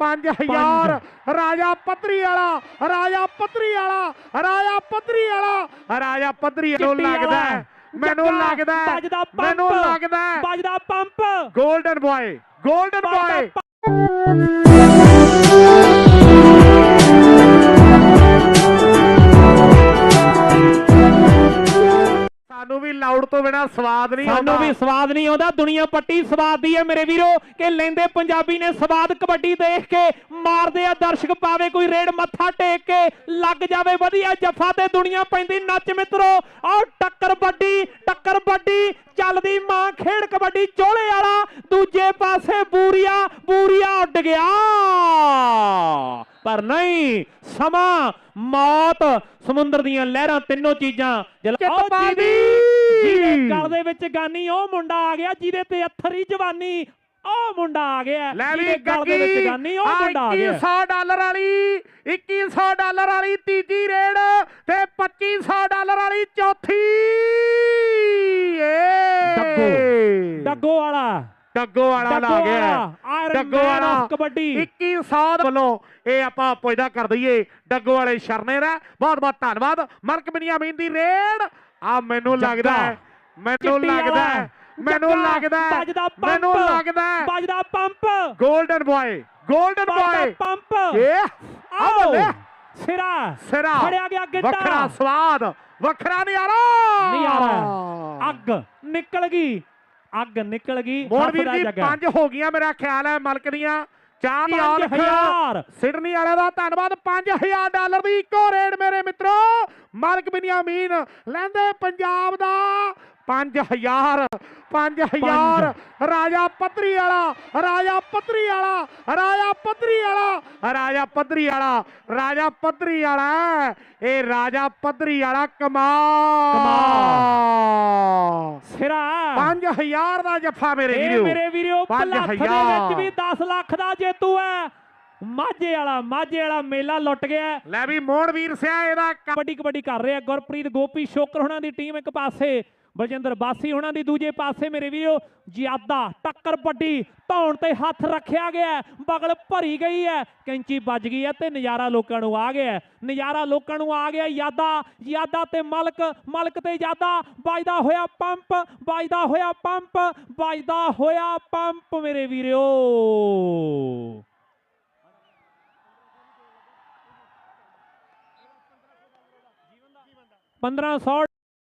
5000 ਰਾਜਾ ਪੱਧਰੀ ਵਾਲਾ ਰਾਜਾ ਪੱਧਰੀ ਵਾਲਾ ਰਾਜਾ ਪੱਧਰੀ ਵਾਲਾ। ਰਾਜਾ ਪੱਧਰੀ ਨੂੰ ਲੱਗਦਾ ਮੈਨੂੰ ਲੱਗਦਾ ਮੈਨੂੰ ਲੱਗਦਾ ਹੈ, ਵੱਜਦਾ pump. Golden boy golden boy ਸਾਨੂੰ ਲਾਊਡ ਤੋਂ ਬਿਨਾ ਸਵਾਦ ਨਹੀਂ ਸਾਨੂੰ ਆਉਂਦਾ। ਵੀ ਸਵਾਦ ਨਹੀਂ ਆਉਂਦਾ। ਦੁਨੀਆ ਪੱਟੀ ਸਵਾਦ ਦੀ ਹੈ ਮੇਰੇ ਵੀਰੋ। ਕਿ ਲੈਂਦੇ ਪੰਜਾਬੀ ਨੇ ਸਵਾਦ ਕਬੱਡੀ ਦੇਖ ਕੇ ਮਾਰਦੇ ਆ ਦਰਸ਼ਕ ਪਾਵੇ ਕੋਈ ਰੇਡ ਮੱਥਾ ਟੇਕ ਕੇ ਲੱਗ ਜਾਵੇ ਵਧੀਆ ਜੱਫਾ ਤੇ ਦੁਨੀਆ ਪੈਂਦੀ ਨੱਚ ਮਿੱਤਰੋ। ਆਹ ਟੱਕਰ ਵੱਡੀ ਟੱਕਰ ਵੱਡੀ ਚੱਲਦੀ ਮਾਂ ਖੇਡ ਕਬੱਡੀ ਚੋਲੇ ਵਾਲਾ। ਦੂਜੇ ਪਾਸੇ ਬੂਰੀਆ ਬੂਰੀਆ ਉੱਡ ਗਿਆ। ਪਰ ਨਹੀਂ ਸਮਾਂ ਮੌਤ ਸਮੁੰਦਰ ਦੀਆਂ ਲਹਿਰਾਂ ਤਿੰਨੋਂ ਚੀਜ਼ਾਂ ਜਲ- ਚਿੱਤ ਆਹ ਪਾ ਜਿਹਦੇ- ਦੀ। ਜਿਹਦੇ ਗਲ ਦੇ ਵਿੱਚ ਗਾਨੀ ਉਹ ਮੁੰਡਾ ਆ ਗਿਆ ਜਿਹਦੇ ਤੇ ਅੱਥਰੀ ਜਵਾਨੀ ਉਹ ਮੁੰਡਾ ਆ ਗਿਆ। ਲੈ ਵੀ ਗੱਗੀ। ਗਾਨੀ ਉਹ ਮੁੰਡਾ ਆ ਗਿਆ। 2100 ਡਾਲਰ ਵਾਲੀ 2100 ਡਾਲਰ ਵਾਲੀ ਤੀਜੀ ਰੇਡ ਤੇ 2500 ਡਾਲਰ ਵਾਲੀ ਚੌਥੀ। ਏ। ਡੱਗੋ। ਵਾਲਾ। ਡੱਗੋ ਵਾਲਾ ਲਾ ਗਿਆ। ਡੱਗੋ ਵਾਲਾ। ਕਬੱਡੀ। 2100 ਦੇ ਵੱਲੋਂ ਇਹ ਆਪਾਂ ਪੁੱਜਦਾ ਕਰ ਦਈਏ ਡੱਗੋ ਵਾਲੇ ਸ਼ਰਨੇ ਦਾ। ਬਹੁਤ ਬਹੁਤ ਧੰਨਵਾਦ। ਮਲਕ ਬਨੀਆਮੀਨ ਦੀ ਰੇਡ ਆ ਮੈਨੂੰ ਲੱਗਦਾ ਮੈਨੂੰ ਲੱਗਦਾ ਮੈਨੂੰ ਲੱਗਦਾ ਮੈਨੂੰ ਲੱਗਦਾ ਵੱਜਦਾ ਪੰਪ। ਗੋਲਡਨ ਬॉय ਗੋਲਡਨ ਵੱਜਦਾ ਬॉय ਪੰਪ। ਇਹ ਆ ਆਓ। ਬੱਲੇ। ਸਿਰਾ ਸਿਰਾ। ਫੜਿਆ ਗਿਆ ਗਿੱਟਾ ਵੱਖਰਾ ਸਵਾਦ ਵੱਖਰਾ ਨਜ਼ਾਰਾ। ਨਜ਼ਾਰਾ। ਅੱਗ ਨਿਕਲ ਗਈ ਅੱਗ ਨਿਕਲ ਗਈ। ਜੀ ਜੱਗਾ। ਪੰਜ ਹੋ ਗਈਆਂ ਮੇਰਾ ਖਿਆਲ ਹੈ ਮਲਕ ਦੀਆਂ। ਚਾਰ ਦੀ ਹਜ਼ਾਰ। ਸਿਡਨੀ ਵਾਲੇ ਦਾ ਧੰਨਵਾਦ। 5000 ਡਾਲਰ ਦੀ ਇੱਕੋ ਰੇਡ ਮੇਰੇ ਮਿੱਤਰੋ। ਮਲਕ ਬਨੀਆਮੀਨ ਲੈਂਦੇ ਪੰਜਾਬ ਦਾ 5000 5000 ਰਾਜਾ ਪੱਧਰੀ ਵਾਲਾ ਰਾਜਾ ਪੱਧਰੀ ਵਾਲਾ ਰਾਜਾ ਪੱਧਰੀ ਵਾਲਾ ਰਾਜਾ ਪੱਧਰੀ ਵਾਲਾ ਰਾਜਾ ਪੱਧਰੀ ਵਾਲਾ ਇਹ ਰਾਜਾ ਪੱਧਰੀ ਵਾਲਾ ਕਮਾਲ। ਸਿਰਾ। 5000 ਦਾ ਜੱਫਾ ਮੇਰੇ ਇਹ ਵੀਰੋ। ਮੇਰੇ ਵੀਰੋ ਪਲੱਥ ਦੇ ਵਿੱਚ। ਵੀ 10 ਲੱਖ ਦਾ ਜੇਤੂ ਹੈ। ਮਾਝੇ ਵਾਲਾ ਮਾਝੇ ਵਾਲਾ ਮੇਲਾ ਲੁੱਟ ਗਿਆ। ਲੈ ਵੀ ਮੋਹਨਵੀਰ ਸਿਆ ਇਹਦਾ ਕਬੱਡੀ ਕਬੱਡੀ ਕਰ ਰਿਹਾ। ਗੁਰਪ੍ਰੀਤ ਗੋਪੀ ਸ਼ੋਕਰ ਹੁਣਾਂ ਦੀ ਟੀਮ ਇੱਕ ਪਾਸੇ। ਬਲਜਿੰਦਰ ਬਾਸੀ ਹੁਣਾਂ ਦੀ ਦੂਜੇ ਪਾਸੇ ਮੇਰੇ ਵੀਰੋ। ਜ਼ਿਆਦਾ ਟੱਕਰ ਵੱਡੀ ਧੌਣ ਤੇ ਹੱਥ ਰੱਖਿਆ ਗਿਆ ਬਗਲ ਭਰੀ ਗਈ ਹੈ। ਕੈਂਚੀ ਵੱਜ ਗਈ ਹੈ ਤੇ ਨਜ਼ਾਰਾ ਲੋਕਾਂ ਨੂੰ ਆ ਗਿਆ। ਨਜ਼ਾਰਾ ਲੋਕਾਂ ਨੂੰ ਆ ਗਿਆ ਯਾਦਾ। ਯਾਦਾ ਤੇ ਮਲਕ ਮਲਕ ਤੇ ਯਾਦਾ। ਵੱਜਦਾ ਹੋਇਆ ਪੰਪ ਵੱਜਦਾ ਹੋਇਆ ਪੰਪ ਵੱਜਦਾ ਹੋਇਆ ਪੰਪ ਮੇਰੇ ਵੀਰੋ। 1500